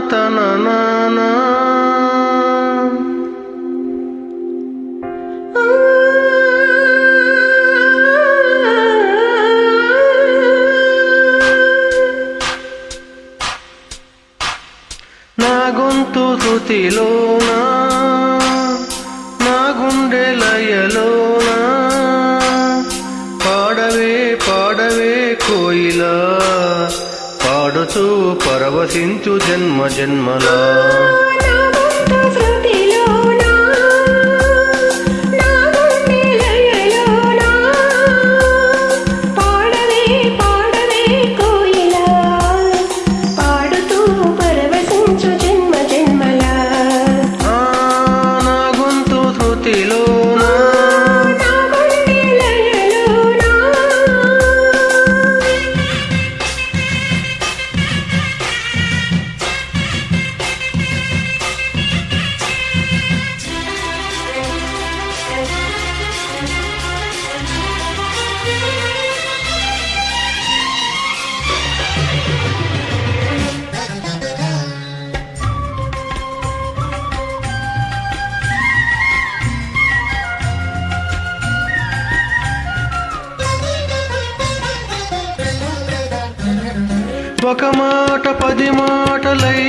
నా నా నా గొంతు శృతిలోనా? నా గుండె లయలోనా? పాడవే పాడవే కోయిలా. పాడుతూ పరవశించు జన్మ జన్మలా. నా ఒక మాట పది మాటలై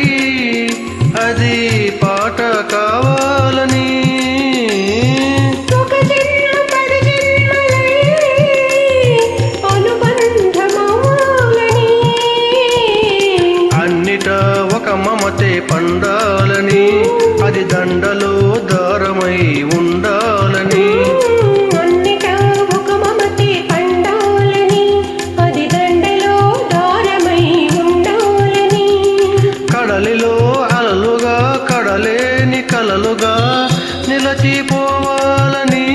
అది పాట కావాలని. అన్నిట ఒక మమతే పండాలని అది దండలో దారమై ఉండాలని కడలేని కలలుగా నిలచిపోవాలని.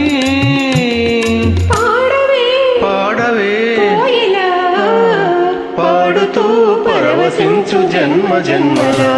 పాడవే పాడుతూ పరవశించు జన్మ జన్మలా.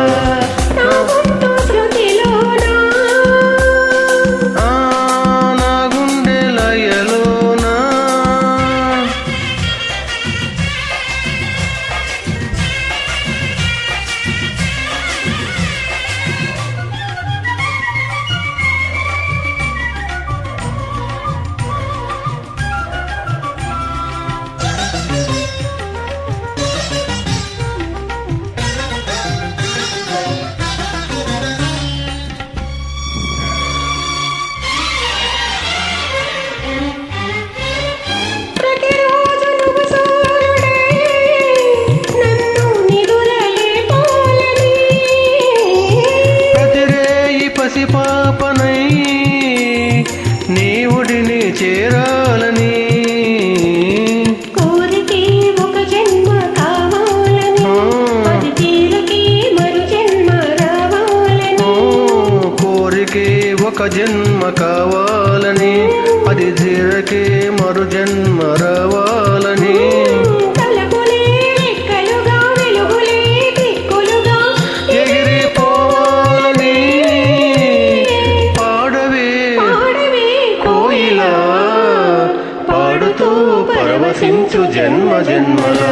కోరికే ఒక జన్మ కావాలని. అది తీరకే మరు జన్మ రావాలని. ఓ, కోరికే ఒక జన్మ కావాలని. తీరకే మరు జన్మ రావాలని. పాడుతూ జన్మ జన్మలా.